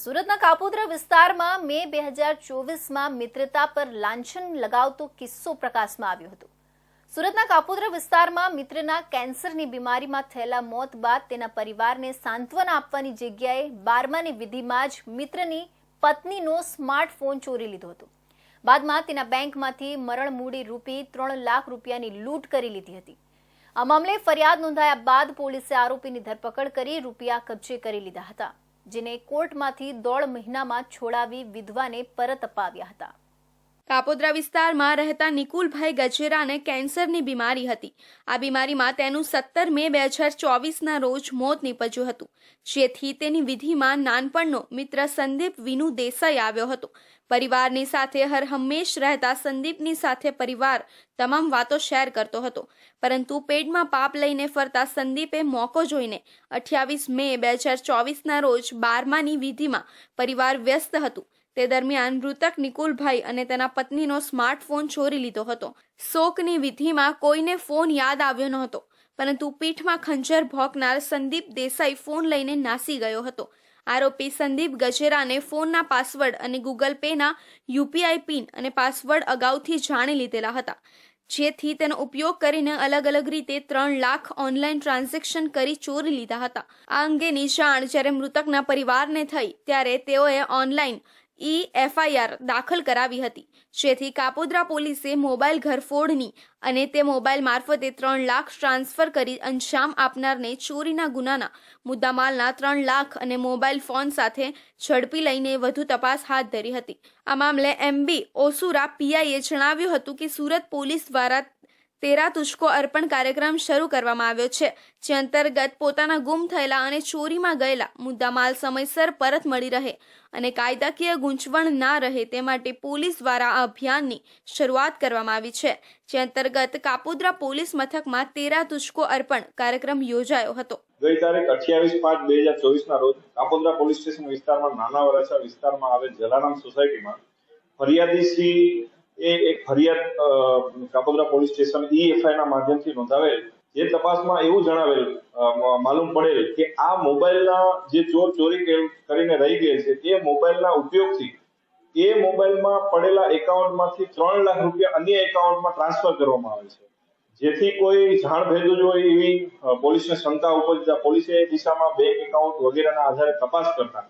સુરતના કાપોદ્રા વિસ્તારમાં મે બે હજાર ચોવીસમાં મિત્રતા પર લાંછન લગાવતો કિસ્સો પ્રકાશમાં આવ્યો હતો. સુરતના કાપોદ્રા વિસ્તારમાં મિત્રના કેન્સરની બીમારીમાં થયેલા મોત બાદ તેના પરિવારને સાંત્વના આપવાની જગ્યાએ બારમાની વિધિમાં જ મિત્રની પત્નીનો સ્માર્ટફોન ચોરી લીધો હતો. બાદમાં તેના બેંકમાંથી મરણ મૂડી રૂપી ત્રણ લાખ રૂપિયાની લૂંટ કરી લીધી હતી. આ મામલે ફરિયાદ નોંધાયા બાદ પોલીસે આરોપીની ધરપકડ કરી રૂપિયા કબજે કરી લીધા હતા. જેને કોર્ટમાંથી દોઢ મહિનામાં છોડાવી વિધવાને પરત અપાવ્યા હતા. કાપોદ્રા વિસ્તારમાં રહેતા નિકુલભાઈ ગજેરાને કેન્સરની બીમારી હતી. આ બીમારીમાં તેનું સત્તર મે બે હજાર ચોવીસના રોજ મોત નીપજ્યું હતું, જેથી તેની વિધિમાં નાનપણનો મિત્ર સંદીપ વિનુ દેસાઈ આવ્યો હતો. પરિવારની સાથે હર હંમેશ રહેતા સંદીપની સાથે પરિવાર તમામ વાતો શેર કરતો હતો, પરંતુ પેટમાં પાપ લઈને ફરતા સંદીપે મોકો જોઈને અઠ્યાવીસ મે બે હજાર ચોવીસના રોજ બારમાની વિધિમાં પરિવાર વ્યસ્ત હતું. તે દરમિયાન મૃતક નિકુલભાઈ અને તેના પત્નીનો સ્માર્ટફોન ચોરી લીધો હતો. શોકની વિધિમાં કોઈને ફોન યાદ આવ્યો નહોતો પરંતુ પીઠમાં ખંજર ભોંકનાર સંદીપ દેસાઈ ફોન લઈને નાસી ગયો હતો. આરોપી સંદીપ ગજેરાને ફોનના પાસવર્ડ અને ગૂગલ પેના યુપીઆઈ પિન અને પાસવર્ડ અગાઉથી જાણી લીધેલા હતા. જેથી તેનો ઉપયોગ કરીને અલગ અલગ રીતે ત્રણ લાખ ઓનલાઈન ટ્રાન્ઝેક્શન કરી ચોરી લીધા હતા. આ અંગેની જાણ જ્યારે મૃતકના પરિવારને થઈ, ત્યારે તેઓએ ઓનલાઈન ઈ એફઆઈઆર દાખલ કરાવી હતી. જેથી કાપોદ્રા પોલીસે મોબાઈલ ઘરફોડની અને તે મોબાઈલ મારફતે ત્રણ લાખ ટ્રાન્સફર કરી અંજામ આપનારને ચોરીના ગુનાના મુદ્દામાલના ત્રણ લાખ અને મોબાઈલ ફોન સાથે ઝડપી લઈને વધુ તપાસ હાથ ધરી હતી. આ મામલે એમબી ઓસુરા પીઆઈએ જણાવ્યું હતું કે સુરત પોલીસ દ્વારા તેરા તુષ્કો અર્પણ કાર્યક્રમ શરૂ કરવામાં આવ્યો છે, જે અંતર્ગત પોતાના ગુમ થયેલા અને ચોરીમાં ગયેલા મુદ્દામાલ સમયસર પરત મળી રહે અને કાયદાકીય ગૂંચવણ ના રહે તે માટે પોલીસ દ્વારા આ અભિયાનની શરૂઆત કરવામાં આવી છે, જે અંતર્ગત કાપોદ્રા પોલીસ મથકમાં તેરા તુષ્કો અર્પણ કાર્યક્રમ યોજાયો હતો. ગઈ તારીખ અઠ્યાવીસ પાંચ બે હજાર ચોવીસ ના રોજ કાપોદ્રા પોલીસ સ્ટેશન વિસ્તારમાં નાના વરાછા વિસ્તારમાં આવેલ જલારામ સોસાયટીમાં ફરિયાદી શ્રી એ એક ફરિયાદ કાપોદરા પોલીસ સ્ટેશન ઈએફઆઈ ના માધ્યમથી નોંધાવેલ, જે તપાસમાં એવું જણાવેલ માલુમ પડેલ કે આ મોબાઈલના જે ચોર ચોરી કરીને રહી ગયેલ છે, એ મોબાઈલના ઉપયોગથી, એ મોબાઈલમાં પડેલા એકાઉન્ટમાંથી ત્રણ લાખ રૂપિયા અન્ય એકાઉન્ટમાં ટ્રાન્સફર કરવામાં આવે છે. જેથી કોઈ જાણ ભેદું જ હોય એવી પોલીસને શંકા ઉપજતા પોલીસે એ દિશામાં બેંક એકાઉન્ટ વગેરેના આધારે તપાસ કરતા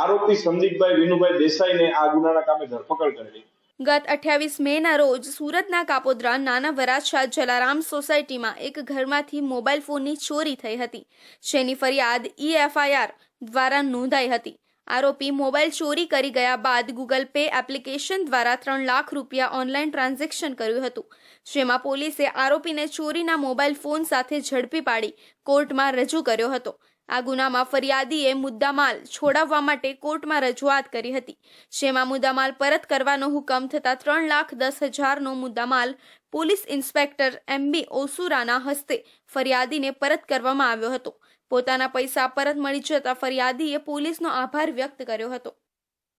આરોપી સંદીપભાઈ વિનુભાઈ દેસાઈને આ ગુનાના કામે ધરપકડ કરેલી. ગત અઠ્યાવીસ મેના રોજ સુરતના કાપોદ્રા નાના વરાછા જલારામ સોસાયટીમાં એક ઘરમાંથી મોબાઈલ ફોનની ચોરી થઈ હતી. જેની ફરિયાદ ઈએફઆઈઆર દ્વારા નોંધાઈ હતી. આરોપી મોબાઈલ ચોરી કરી ગયા બાદ ગૂગલ પે એપ્લિકેશન દ્વારા ત્રણ લાખ રૂપિયા ઓનલાઈન ટ્રાન્ઝેક્શન કર્યું હતું. જેમાં પોલીસે આરોપીને ચોરીના મોબાઈલ ફોન સાથે ઝડપી પાડી કોર્ટમાં રજૂ કર્યો હતો. આ ગુનામાં ફરિયાદીએ મુદ્દામાલ છોડાવવા માટે કોર્ટમાં રજૂઆત કરી હતી. જેમાં મુદ્દામાલ પરત કરવાનો હુકમ થતા ત્રણ લાખ દસ હજારનો મુદ્દામાલ પોલીસ ઇન્સ્પેક્ટર એમબી ઓસુરાના હસ્તે ફરિયાદીને પરત કરવામાં આવ્યો હતો. પોતાના પૈસા પરત મળી જતા ફરિયાદીએ પોલીસનો આભાર વ્યક્ત કર્યો હતો.